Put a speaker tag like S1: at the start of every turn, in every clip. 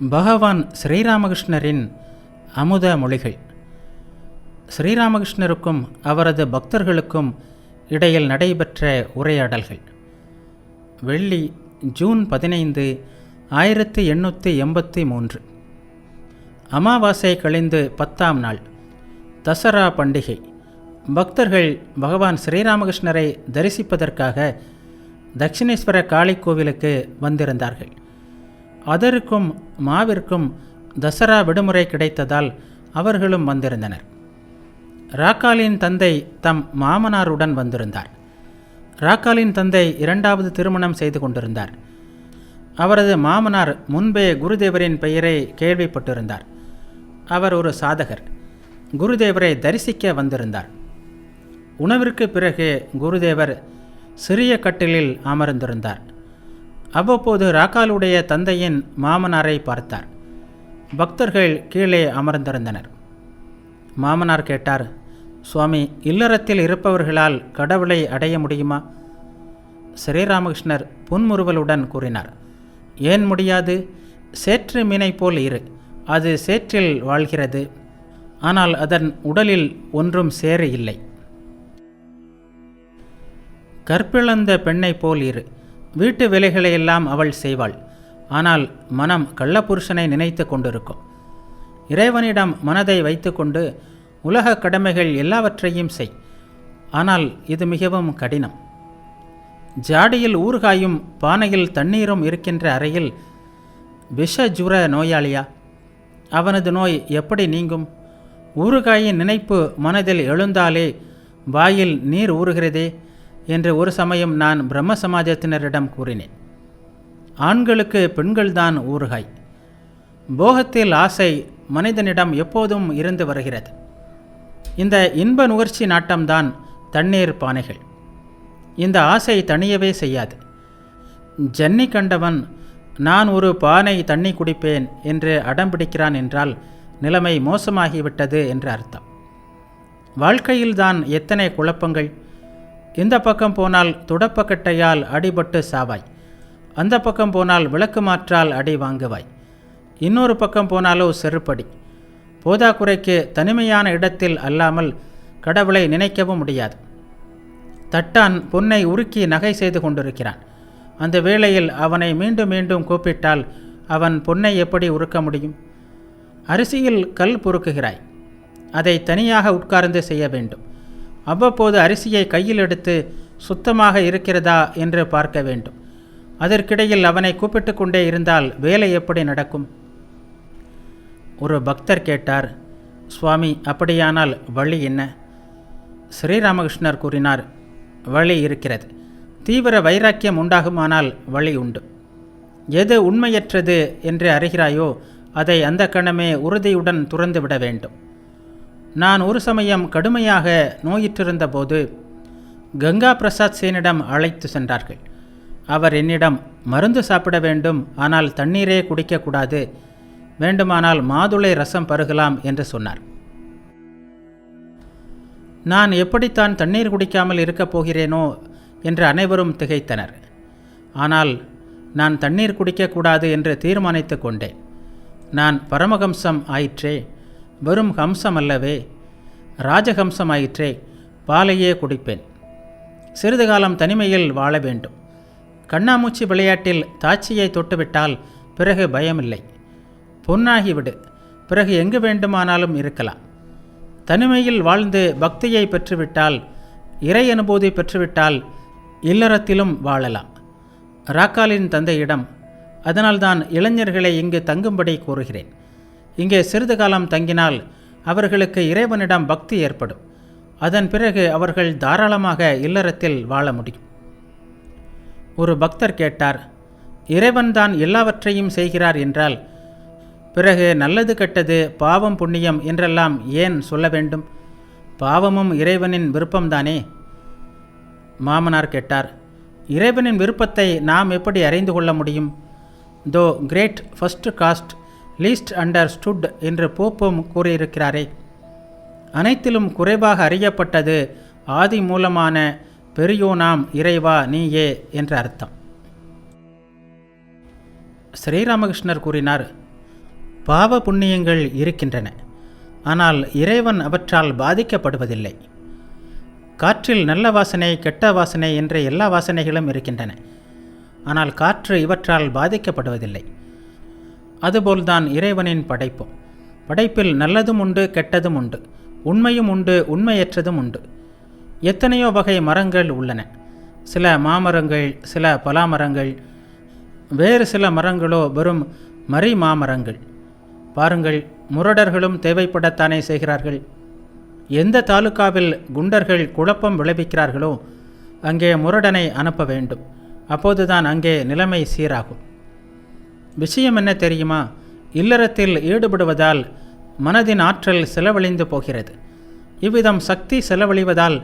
S1: பகவான் ஸ்ரீராமகிருஷ்ணரின் அமுத மொழிகள். ஸ்ரீராமகிருஷ்ணருக்கும் அவரது பக்தர்களுக்கும் இடையில் நடைபெற்ற உரையாடல்கள். வெள்ளி ஜூன் பதினைந்து ஆயிரத்தி எண்ணூற்றி எண்பத்தி மூன்று. அமாவாசை கழிந்து பத்தாம் நாள். தசரா பண்டிகை. பக்தர்கள் பகவான் ஸ்ரீராமகிருஷ்ணரை தரிசிப்பதற்காக தட்சிணேஸ்வர காளி கோவிலுக்கு வந்திருந்தார்கள். அதருக்கும் மாவிற்கும் தசரா விடுமுறை கிடைத்ததால் அவர்களும் வந்திருந்தனர். ராக்காலின் தந்தை தம் மாமனாருடன் வந்திருந்தார். ராக்காலின் தந்தை இரண்டாவது திருமணம் செய்து கொண்டிருந்தார். அவரது மாமனார் முன்பே குருதேவரின் பெயரை கேள்விப்பட்டிருந்தார். அவர் ஒரு சாதகர். குருதேவரை தரிசிக்க வந்திருந்தார். உணவிற்கு பிறகு குருதேவர் சிறிய கட்டிலில் அமர்ந்திருந்தார். அவ்வப்போது ராக்காலுடைய தந்தையின் மாமனாரை பார்த்தார். பக்தர்கள் கீழே அமர்ந்திருந்தனர். மாமனார் கேட்டார் சுவாமி இல்லறத்தில் இருப்பவர்களால் கடவுளை அடைய முடியுமா? ஸ்ரீராமகிருஷ்ணர் புன்முறுவலுடன் கூறினார் ஏன் முடியாது? சேற்று மீனை போல் இரு. அது சேற்றில் வாழ்கிறது. ஆனால் அதன் உடலில் ஒன்றும் சேறு இல்லை. கற்பிழந்த பெண்ணை போல் இரு. வீட்டு வேலைகளையெல்லாம் அவள் செய்வாள். ஆனால் மனம் கள்ளப்புருஷனை நினைத்து கொண்டிருக்கும். இறைவனிடம் மனதை வைத்துக்கொண்டு உலக கடமைகள் எல்லாவற்றையும் செய். ஆனால் இது மிகவும் கடினம். ஜாடியில் ஊறுகாயும் பானையில் தண்ணீரும் இருக்கின்ற அறையில் விஷ ஜுர நோயாளியா? அவனது நோய் எப்படி நீங்கும்? ஊறுகாயின் நினைப்பு மனதில் எழுந்தாலே வாயில் நீர் ஊறுகிறதே. என்று ஒரு சமயம் நான் பிரம்ம சமாஜத்தினரிடம் கூறினேன். ஆண்களுக்கு பெண்கள்தான் ஊறுகாய். போகத்தில் ஆசை மனிதனிடம் எப்போதும் இருந்து வருகிறது. இந்த இன்ப நுகர்ச்சி நாட்டம்தான் தண்ணீர் பானைகள். இந்த ஆசை தணியவே செய்யாது. ஜன்னி கண்டவன் நான் ஒரு பானை தண்ணி குடிப்பேன் என்று அடம்பிடிக்கிறான் என்றால் நிலைமை மோசமாகிவிட்டது என்று அர்த்தம். வாழ்க்கையில்தான் எத்தனை குழப்பங்கள் இந்த பக்கம் போனால் துடப்பக்கட்டையால் அடிபட்டு சாவாய். அந்த பக்கம் போனால் விளக்கு மாற்றால் அடி வாங்குவாய். இன்னொரு பக்கம் போனாலோ செருப்படி. போதாக்குறைக்கு தனிமையான இடத்தில் அல்லாமல் கடவுளை நினைக்கவும் முடியாது. தட்டான் பொன்னை உருக்கி நகை செய்து கொண்டிருக்கிறான். அந்த வேளையில் அவனை மீண்டும் மீண்டும் கூப்பிட்டால் அவன் பொன்னை எப்படி உருக்க முடியும்? அரிசியில் கல் பொறுக்குகிறாய். அதை தனியாக உட்கார்ந்து செய்ய வேண்டும். அவ்வப்போது அரிசியை கையில் எடுத்து சுத்தமாக இருக்கிறதா என்று பார்க்க வேண்டும். அதற்கிடையில் அவனை கூப்பிட்டு கொண்டே இருந்தால் வேலை எப்படி நடக்கும்? ஒரு பக்தர் கேட்டார் சுவாமி அப்படியானால் வழி என்ன? ஸ்ரீராமகிருஷ்ணர் கூறினார் வழி இருக்கிறது. தீவிர வைராக்கியம் உண்டாகுமானால் வழி உண்டு. எது உண்மையற்றது என்று அறிகிறாயோ அதை அந்த கணமே உறுதியுடன் துறந்து விட வேண்டும். நான் ஒரு சமயம் கடுமையாக நோயிற்றிருந்த போது கங்கா பிரசாத் சேனிடம் அழைத்து சென்றார்கள். அவர் என்னிடம் மருந்து சாப்பிட வேண்டும் ஆனால் தண்ணீரே குடிக்கக்கூடாது. வேண்டுமானால் மாதுளை ரசம் பருகலாம் என்று சொன்னார். நான் எப்படித்தான் தண்ணீர் குடிக்காமல் இருக்கப் போகிறேனோ என்று அனைவரும் திகைத்தனர். ஆனால் நான் தண்ணீர் குடிக்கக்கூடாது என்று தீர்மானித்து கொண்டேன். நான் பரமஹம்சம் ஆயிற்றே வெறும் ஹம்சம் அல்லவே பாலையே குடிப்பேன். சிறிது காலம் தனிமையில் வாழ வேண்டும். கண்ணாமூச்சி விளையாட்டில் தாட்சியை தொட்டுவிட்டால் பிறகு பயமில்லை. பொன்னாகிவிடு பிறகு எங்கு வேண்டுமானாலும் இருக்கலாம். தனிமையில் வாழ்ந்து பக்தியை பெற்றுவிட்டால் இறை அனுபூதி பெற்றுவிட்டால் இல்லறத்திலும் வாழலாம். ராக்காலின் தந்தையிடம் அதனால்தான் இளைஞர்களை இங்கு தங்கும்படி கூறுகிறேன். இங்கே சிறிது காலம் தங்கினால் அவர்களுக்கு இறைவனிடம் பக்தி ஏற்படும். அதன் பிறகு அவர்கள் தாராளமாக இல்லறத்தில் வாழ முடியும். ஒரு பக்தர் கேட்டார் இறைவன்தான் எல்லாவற்றையும் செய்கிறார் என்றால் பிறகு நல்லது கெட்டது பாவம் புண்ணியம் என்றெல்லாம் ஏன் சொல்ல வேண்டும்? பாவமும் இறைவனின் விருப்பம்தானே? மாமனார் கேட்டார் இறைவனின் விருப்பத்தை நாம் எப்படி அறிந்து கொள்ள முடியும்? Though great first cast least understood என்று போப்பும் கூறியிருக்கிறாரே. அனைத்திலும் குறைவாக அறியப்பட்டது ஆதி மூலமான பெரியோனாம் இறைவா நீயே என்ற அர்த்தம். ஸ்ரீராமகிருஷ்ணர் கூறினார் பாவ புண்ணியங்கள் இருக்கின்றன ஆனால் இறைவன் அவற்றால் பாதிக்கப்படுவதில்லை. காற்றில் நல்ல வாசனை கெட்ட வாசனை என்ற எல்லா வாசனைகளும் இருக்கின்றன ஆனால் காற்று இவற்றால் பாதிக்கப்படுவதில்லை. அதுபோல்தான் இறைவனின் படைப்பும் படைப்பில் நல்லதும் உண்டு கெட்டதும் உண்டு. உண்மையும் உண்டு உண்மையற்றதும் உண்டு. எத்தனையோ வகை மரங்கள் உள்ளன. சில மாமரங்கள் சில பலாமரங்கள் வேறு சில மரங்களோ வெறும் மரி மாமரங்கள். பாருங்கள் முரடர்களும் தேவைப்படத்தானே செய்கிறார்கள். எந்த தாலுக்காவில் குண்டர்கள் குழப்பம் விளைவிக்கிறார்களோ அங்கே முரடனை அனுப்ப வேண்டும். அப்போதுதான் அங்கே நிலைமை சீராகும். விஷயம் என்ன தெரியுமா இல்லறத்தில் ஈடுபடுவதால் மனதின் ஆற்றல் செலவழிந்து போகிறது. இவ்விதம் சக்தி செலவழிவதால்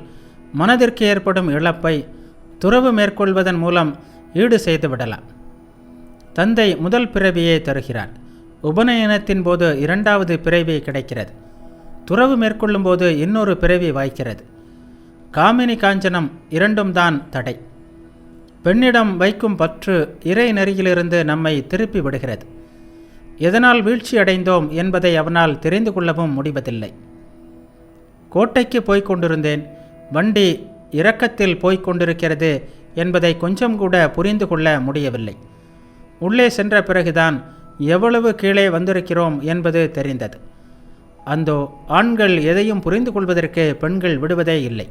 S1: மனதிற்கு ஏற்படும் இழப்பை துறவு மேற்கொள்வதன் மூலம் ஈடு செய்து விடலாம். தந்தை முதல் பிறவியை தருகிறார். உபநயனத்தின் போது இரண்டாவது பிறவி கிடைக்கிறது. துறவு மேற்கொள்ளும்போது இன்னொரு பிறவி வாய்க்கிறது. காமினி காஞ்சனம் இரண்டும் தான் தடை. பெண்ணிடம் வைக்கும் பற்று இறை நெறியிலிருந்து நம்மை திருப்பி விடுகிறது. எதனால் வீழ்ச்சி அடைந்தோம் என்பதை அவனால் தெரிந்து கொள்ளவும் முடிவதில்லை. கோட்டைக்கு போய்க் கொண்டிருந்தேன். வண்டி இறக்கத்தில் போய்க் கொண்டிருக்கிறது என்பதை கொஞ்சம் கூட புரிந்து கொள்ள முடியவில்லை. உள்ளே சென்ற பிறகுதான் எவ்வளவு கீழே வந்திருக்கிறோம் என்பது தெரிந்தது. அந்தோ ஆண்கள் எதையும் புரிந்து கொள்வதற்கு பெண்கள் விடுவதே இல்லை.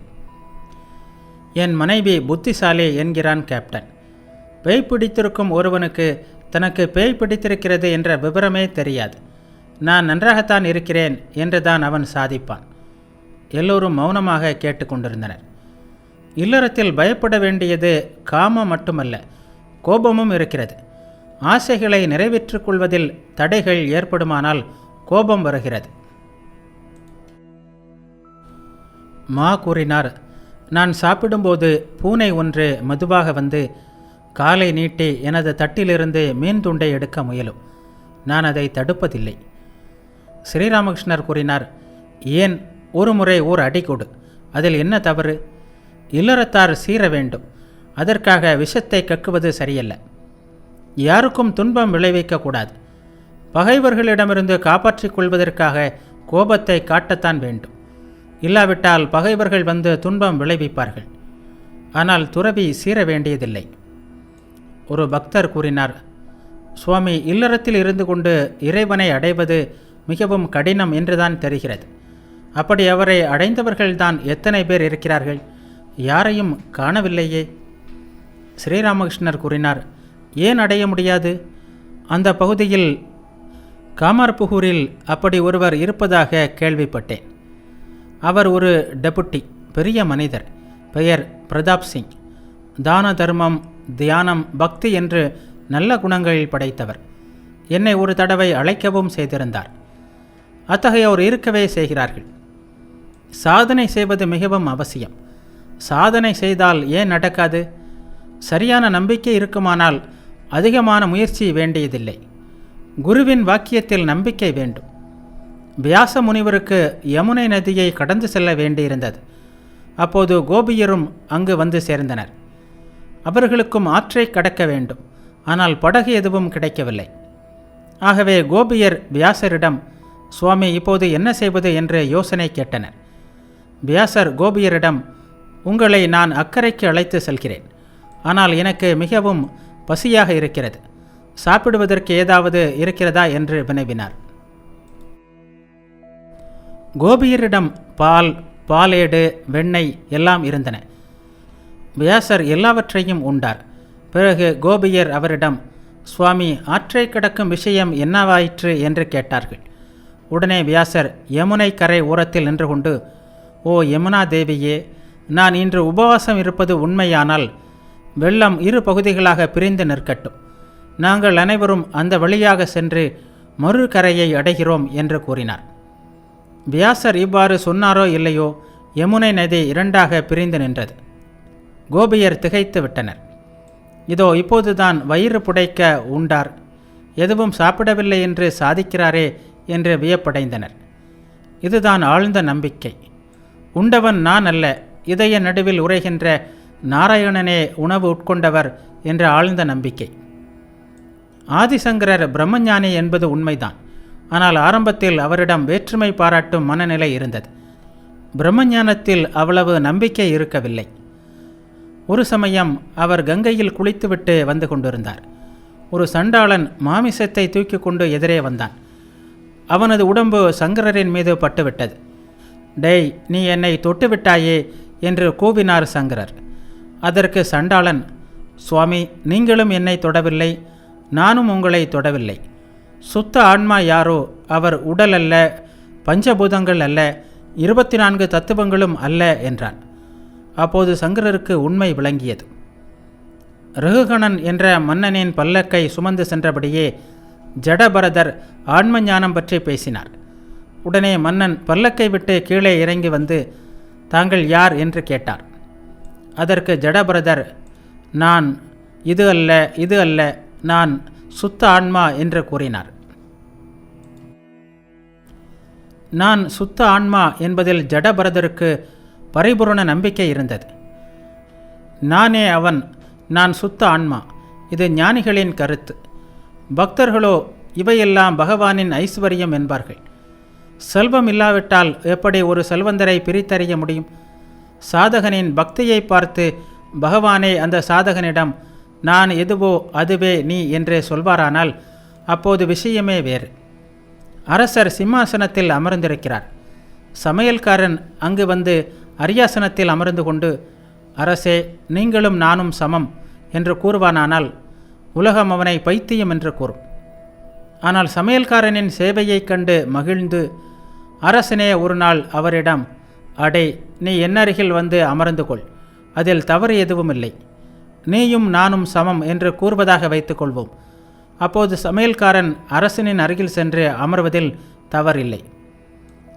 S1: என் மனைவி புத்திசாலி என்கிறான் கேப்டன். பேய் பிடித்திருக்கும் ஒருவனுக்கு தனக்கு பேய் பிடித்திருக்கிறது என்ற விவரமே தெரியாது. நான் நன்றாகத்தான் இருக்கிறேன் என்று தான் அவன் சாதிப்பான். எல்லோரும் மௌனமாக கேட்டுக்கொண்டிருந்தனர் இல்லறத்தில் பயப்பட வேண்டியது காமம் மட்டுமல்ல கோபமும் இருக்கிறது. ஆசைகளை நிறைவேற்றிக் கொள்வதில் தடைகள் ஏற்படுமானால் கோபம் வருகிறது. மா கூறினார் நான் சாப்பிடும்போது பூனை ஒன்று மெதுவாக வந்து காலை நீட்டி எனது தட்டிலிருந்து மீன் துண்டை எடுக்க முயலும். நான் அதை தடுப்பதில்லை. ஸ்ரீராமகிருஷ்ணர் கூறினார் ஏன்? ஒரு முறை ஓர் அடி கொடு. அதில் என்ன தவறு? இல்லறத்தார் சீர வேண்டும். அதற்காக விஷத்தை கக்குவது சரியல்ல. யாருக்கும் துன்பம் விளைவிக்கக்கூடாது பகைவர்களிடமிருந்து காப்பாற்றிக் கொள்வதற்காக கோபத்தை காட்டத்தான் வேண்டும். இல்லாவிட்டால் பகைவர்கள் வந்து துன்பம் விளைவிப்பார்கள். ஆனால் துறவி சீர வேண்டியதில்லை. ஒரு பக்தர் கூறினார் சுவாமி இல்லறத்தில் இருந்து கொண்டு இறைவனை அடைவது மிகவும் கடினம் என்றுதான் தெரிகிறது. அப்படி அவரை அடைந்தவர்கள்தான் எத்தனை பேர் இருக்கிறார்கள்? யாரையும் காணவில்லையே. ஸ்ரீராமகிருஷ்ணர் கூறினார் ஏன் அடைய முடியாது? அந்த பகுதியில் காமர்புகூரில் அப்படி ஒருவர் இருப்பதாக கேள்விப்பட்டேன். அவர் ஒரு டெபுட்டி பெரிய மனிதர். பெயர் பிரதாப் சிங். தான தர்மம் தியானம் பக்தி என்று நல்ல குணங்கள் படைத்தவர். என்னை ஒரு தடவை அழைக்கவும் செய்திருந்தார். அத்தகையோர் இருக்கவே செய்கிறார்கள். சாதனை செய்வது மிகவும் அவசியம். சாதனை செய்தால் ஏன் நடக்காது? சரியான நம்பிக்கை இருக்குமானால் அதிகமான முயற்சி வேண்டியதில்லை. குருவின் வாக்கியத்தில் நம்பிக்கை வேண்டும். வியாச முனிவருக்கு யமுனை நதியை கடந்து செல்ல வேண்டியிருந்தது. அப்போது கோபியரும் அங்கு வந்து சேர்ந்தனர். அவர்களுக்கும் ஆற்றை கடக்க வேண்டும். ஆனால் படகு எதுவும் கிடைக்கவில்லை. ஆகவே கோபியர் வியாசரிடம் சுவாமி இப்போது என்ன செய்வது? என்று யோசனை கேட்டனர். வியாசர் கோபியரிடம் உங்களை நான் அக்கறைக்கு அழைத்து செல்கிறேன். ஆனால் எனக்கு மிகவும் பசியாக இருக்கிறது. சாப்பிடுவதற்கு ஏதாவது இருக்கிறதா? என்று வினவினார். கோபியரிடம் பால் பாலேடு வெண்ணெய் எல்லாம் இருந்தன. வியாசர் எல்லாவற்றையும் உண்டார். பிறகு கோபியர் அவரிடம் சுவாமி ஆற்றை கிடக்கும் விஷயம் என்னவாயிற்று? என்று கேட்டார்கள். உடனே வியாசர் யமுனை கரை ஓரத்தில் நின்று கொண்டு ஓ யமுனா தேவியே நான் இன்று உபவாசம் இருப்பது உண்மையானால் வெள்ளம் இரு பகுதிகளாக பிரிந்து நிற்கட்டும். நாங்கள் அனைவரும் அந்த வழியாக சென்று மறு கரையை அடைகிறோம் என்று கூறினார். வியாசர் இவ்வாறு சொன்னாரோ இல்லையோ? யமுனை நதி இரண்டாக பிரிந்து நின்றது. கோபியர் திகைத்து விட்டனர். இதோ இப்போதுதான் வயிறு புடைக்க உண்டார். எதுவும் சாப்பிடவில்லை என்று சாதிக்கிறாரே என்று வியப்படைந்தனர். இதுதான் ஆழ்ந்த நம்பிக்கை. உண்டவன் நான் அல்ல. இதய நடுவில் உரைகின்ற நாராயணனே உணவு உட்கொண்டவர் என்ற ஆழ்ந்த நம்பிக்கை. ஆதிசங்கரர் பிரம்மஞானி என்பது உண்மைதான். ஆனால் ஆரம்பத்தில் அவரிடம் வேற்றுமை பாராட்டும் மனநிலை இருந்தது. பிரம்மஞானத்தில் அவ்வளவு நம்பிக்கை இருக்கவில்லை. ஒரு சமயம் அவர் கங்கையில் குளித்துவிட்டு வந்து கொண்டிருந்தார். ஒரு சண்டாளன் மாமிசத்தை தூக்கி கொண்டு எதிரே வந்தான். அவனது உடம்பு சங்கரரின் மீது பட்டுவிட்டது. டேய் நீ என்னை தொட்டுவிட்டாயே என்று கூவினார் சங்கரர். அதற்கு சண்டாளன் சுவாமி நீங்களும் என்னை தொடவில்லை நானும் உங்களை தொடவில்லை. சுத்த ஆன்மா யாரோ அவர் உடல் அல்ல பஞ்சபூதங்கள் அல்ல இருபத்தி நான்கு தத்துவங்களும் அல்ல என்றான். அப்போது சங்கரருக்கு உண்மை விளங்கியது. ரகுகணன் என்ற மன்னனின் பல்லக்கை சுமந்து சென்றபடியே ஜடபரதர் ஆன்ம ஞானம் பற்றி பேசினார். உடனே மன்னன் பல்லக்கை விட்டு கீழே இறங்கி வந்து தாங்கள் யார்? என்று கேட்டார். அதற்கு ஜடபரதர் நான் இது அல்ல இது அல்ல நான் சுத்த ஆன்மா என்று கூறினார். நான் சுத்த ஆன்மா என்பதில் ஜடபரதருக்கு பரிபூரண நம்பிக்கை இருந்தது. நானே அவன் நான் சுத்த ஆன்மா. இது ஞானிகளின் கருத்து. பக்தர்களோ இவையெல்லாம் பகவானின் ஐஸ்வர்யம் என்பார்கள். செல்வம் இல்லாவிட்டால் எப்படி ஒரு செல்வந்தரை பிரித்தறிய முடியும்? சாதகனின் பக்தியை பார்த்து பகவானே அந்த சாதகனிடம் நான் எதுவோ அதுவே நீ என்றே சொல்வாரானால் அப்போது விஷயமே வேறு. அரசர் சிம்மாசனத்தில் அமர்ந்திருக்கிறார். சமையல்காரன் அங்கு வந்து அரியாசனத்தில் அமர்ந்து கொண்டு அரசே நீங்களும் நானும் சமம் என்று கூறுவானானால் உலகம் அவனை பைத்தியம் என்று கூறும். ஆனால் சமையல்காரனின் சேவையைக் கண்டு மகிழ்ந்து அரசனே ஒரு நாள் அவரிடம் அடே நீ என்னருகில் வந்து அமர்ந்து கொள் அதில் தவறு எதுவும் இல்லை. நீயும் நானும் சமம் என்று கூறுவதாக வைத்துக்கொள்வோம். அப்போது சமையல்காரன் அரசனின் அருகில் சென்று அமர்வதில் தவறில்லை.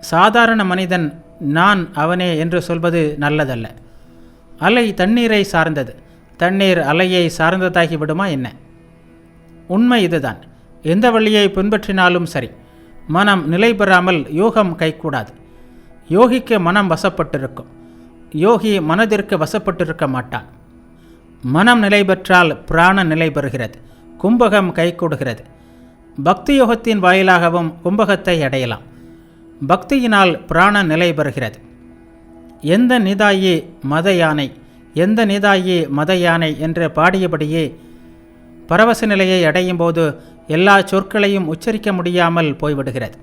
S1: சாதாரண மனிதன் நான் அவனே என்று சொல்வது நல்லதல்ல. அலை தண்ணீரை சார்ந்தது. தண்ணீர் அலையை சார்ந்ததாகி விடுமா என்ன? உண்மை இதுதான். எந்த வழியை பின்பற்றினாலும் சரி. மனம் நிலை பெறாமல் யோகம் கைகூடாது. யோகிக்கு மனம் வசப்பட்டிருக்கும். யோகி மனதிற்கு வசப்பட்டிருக்க மாட்டான். மனம் நிலை பெற்றால் பிராண நிலை பெறுகிறது. கும்பகம் கைகூடுகிறது பக்தி யோகத்தின் வாயிலாகவும் கும்பகத்தை அடையலாம். பக்தியினால் பிராண நிலை பெறுகிறது. எந்த நிதாயி மத யானை எந்த நிதாயி மத யானை என்று பாடியபடியே பரவச நிலையை அடையும் போது எல்லா சொற்களையும் உச்சரிக்க முடியாமல் போய்விடுகிறது.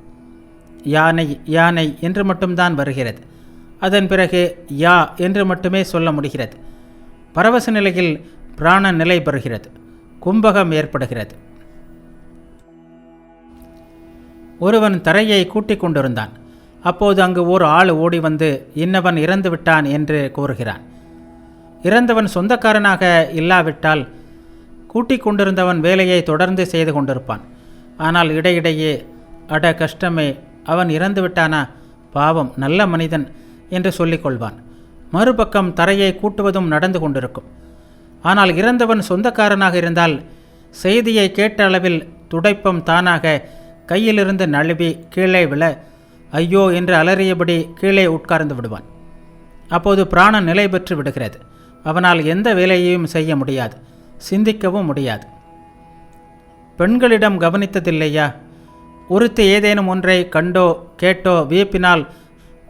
S1: யானை யானை என்று மட்டும்தான் வருகிறது. அதன் பிறகு யா என்று மட்டுமே சொல்ல முடிகிறது. பரவச நிலையில் பிராண நிலை பெறுகிறது. கும்பகம் ஏற்படுகிறது. ஒருவன் தரையை கூட்டிக் கொண்டிருந்தான். அப்போது அங்கு ஓர் ஆள் ஓடி வந்து இன்னவன் இறந்து விட்டான் என்று கூறுகிறான். இறந்தவன் சொந்தக்காரனாக இல்லாவிட்டால் கூட்டிக் கொண்டிருந்தவன் வேலையை தொடர்ந்து செய்து கொண்டிருப்பான். ஆனால் இடையிடையே அட கஷ்டமே அவன் இறந்து விட்டானா? பாவம் நல்ல மனிதன் என்று சொல்லிக்கொள்வான் மறுபக்கம் தரையை கூட்டுவதும் நடந்து கொண்டிருக்கும். ஆனால் இறந்தவன் சொந்தக்காரனாக இருந்தால் செய்தியை கேட்ட அளவில் துடைப்பம் தானாக கையிலிருந்து நழுவி கீழே விழ ஐயோ என்று அலறியபடி கீழே உட்கார்ந்து விடுவான். அப்போது பிராணன் நிலை பெற்று விடுகிறது. அவனால் எந்த வேலையையும் செய்ய முடியாது சிந்திக்கவும் முடியாது. பெண்களிடம் கவனித்ததில்லையா? ஒருத்தி ஏதேனும் ஒன்றை கண்டோ கேட்டோ வியப்பினால்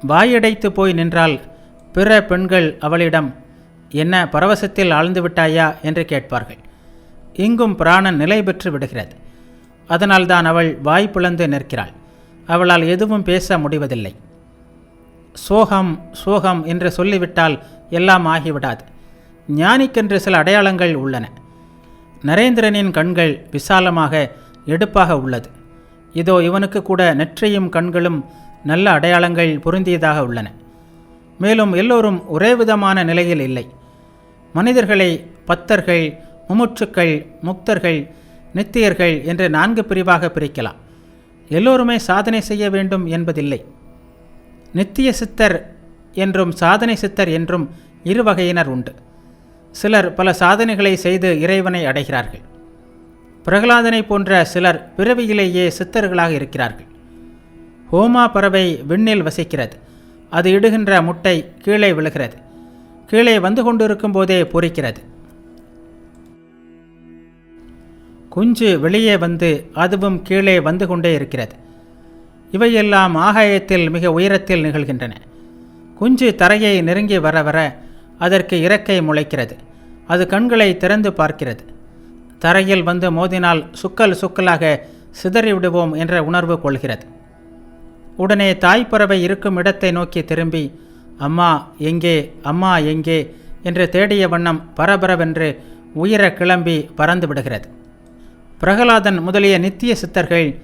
S1: வாயடைத்து போய் நின்றால் பிற பெண்கள் அவளிடம் என்ன பரவசத்தில் ஆழ்ந்து விட்டாயா? என்று கேட்பார்கள். இங்கும் பிராணன் நிலை பெற்று விடுகிறது. அதனால்தான் அவள் வாய் பிளந்து நிற்கிறாள். அவளால் எதுவும் பேச முடிவதில்லை. சோகம் சோகம் என்று சொல்லிவிட்டால் எல்லாம் ஆகிவிடாது. ஞானிக்கென்று சில அடையாளங்கள் உள்ளன. நரேந்திரனின் கண்கள் விசாலமாக எடுப்பாக உள்ளது. இதோ இவனுக்கு கூட நெற்றியும் கண்களும் நல்ல அடையாளங்கள் பொருந்தியதாக உள்ளன. மேலும் எல்லோரும் ஒரே விதமான நிலையில் இல்லை. மனிதர்களை பத்தர்கள் முமுட்சுக்கள் முக்தர்கள் நித்தியர்கள் என்று நான்கு பிரிவாக பிரிக்கலாம். எல்லோருமே சாதனை செய்ய வேண்டும் என்பதில்லை. நித்திய சித்தர் என்றும் சாதனை சித்தர் என்றும் இரு வகையினர் உண்டு. சிலர் பல சாதனைகளை செய்து இறைவனை அடைகிறார்கள். பிரகலாதனை போன்ற சிலர் பிறவியிலேயே சித்தர்களாக இருக்கிறார்கள். ஹோமா பறவை விண்ணில் வசிக்கிறது. அது இடுகின்ற முட்டை கீழே விழுகிறது. கீழே வந்து கொண்டிருக்கும் போதே பொறிக்கிறது. குஞ்சு வெளியே வந்து அதுவும் கீழே வந்து கொண்டே இருக்கிறது. இவையெல்லாம் ஆகாயத்தில் மிக உயரத்தில் நிகழ்கின்றன. குஞ்சு தரையை நெருங்கி வர வர அதற்கு இறக்கை முளைக்கிறது. அது கண்களை திறந்து பார்க்கிறது. தரையில் வந்து மோதினால் சுக்கல் சுக்கலாக சிதறிவிடுவோம் என்ற உணர்வு கொள்கிறது. உடனே தாய்ப்பறவை இருக்கும் இடத்தை நோக்கி திரும்பி அம்மா எங்கே? அம்மா எங்கே? என்று தேடிய வண்ணம் பரபரவென்று உயர கிளம்பி பறந்து விடுகிறது. பிரகலாதன் முதலிய நித்திய சித்தர்கள்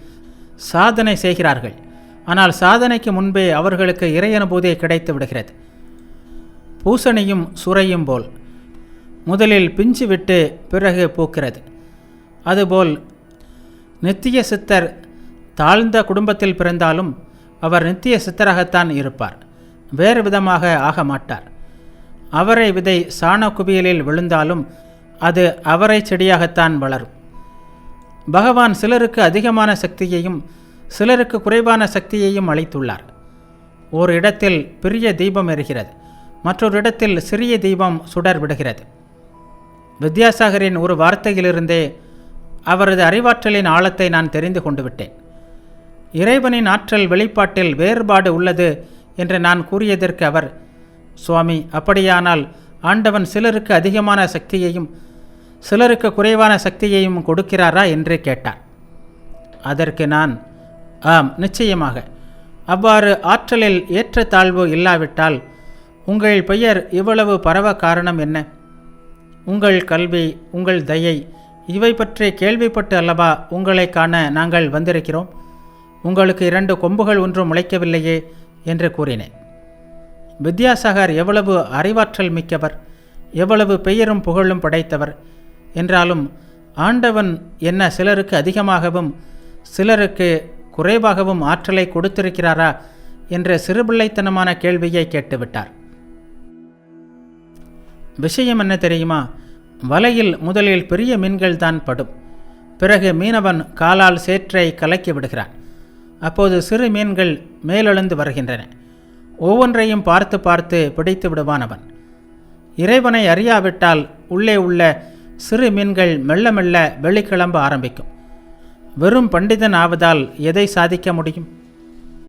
S1: சாதனை செய்கிறார்கள். ஆனால் சாதனைக்கு முன்பே அவர்களுக்கு இறையனுபூதி கிடைத்து விடுகிறது. பூசணியும் சுரையும் போல். முதலில் பிஞ்சு விட்டு பிறகு பூக்கிறது. அதுபோல் நித்திய சித்தர் தாழ்ந்த குடும்பத்தில் பிறந்தாலும் அவர் நித்திய சித்தராகத்தான் இருப்பார். வேறு விதமாக ஆக மாட்டார். அவரை விதை சாண குவியலில் விழுந்தாலும் அது அவரை செடியாகத்தான் வளரும். பகவான் சிலருக்கு அதிகமான சக்தியையும் சிலருக்கு குறைவான சக்தியையும் அளித்துள்ளார். ஒரு இடத்தில் பெரிய தீபம் எரிகிறது. மற்றொரு இடத்தில் சிறிய தீபம் சுடர் விடுகிறது. வித்யாசாகரின் ஒரு வார்த்தையிலிருந்தே அவரது அறிவாற்றலின் ஆழத்தை நான் தெரிந்து கொண்டு விட்டேன். இறைவனின் ஆற்றல் வெளிப்பாட்டில் வேறுபாடு உள்ளது என்று நான் கூறியதற்கு அவர் சுவாமி அப்படியானால் ஆண்டவன் சிலருக்கு அதிகமான சக்தியையும் சிலருக்கு குறைவான சக்தியையும் கொடுக்கிறாரா? என்று கேட்டார். அதற்கு நான் ஆம் நிச்சயமாக. அவ்வாறு ஆற்றலில் ஏற்றத்தாழ்வு இல்லாவிட்டால் உங்கள் பெயர் இவ்வளவு பரவ காரணம் என்ன? உங்கள் கல்வி உங்கள் தயை இவை பற்றி கேள்விப்பட்டு அல்லவா உங்களை காண நாங்கள் வந்திருக்கிறோம்? உங்களுக்கு இரண்டு கொம்புகள் ஒன்றும் முளைக்கவில்லையே என்று கூறினேன். வித்யாசாகர் எவ்வளவு அறிவாற்றல் மிக்கவர் எவ்வளவு பெயரும் புகழும் படைத்தவர் என்றாலும் ஆண்டவன் என்ன சிலருக்கு அதிகமாகவும் சிலருக்கு குறைவாகவும் ஆற்றலை கொடுத்திருக்கிறாரா என்ற சிறுபிள்ளைத்தனமான கேள்வியை கேட்டுவிட்டார். விஷயம் என்ன தெரியுமா? வலையில் முதலில் பெரிய மீன்கள் தான் படும். பிறகு மீனவன் காலால் சேற்றை கலக்கி விடுகிறான். அப்போது சிறு மீன்கள் மேலெழுந்து வருகின்றன. ஒவ்வொன்றையும் பார்த்து பார்த்து பிடித்து விடுவானவன். இறைவனை அறியாவிட்டால் உள்ளே உள்ள சிறு மீன்கள் மெல்ல மெல்ல வெளிக்கிளம்ப ஆரம்பிக்கும். வெறும் பண்டிதன் ஆவதால் எதை சாதிக்க முடியும்?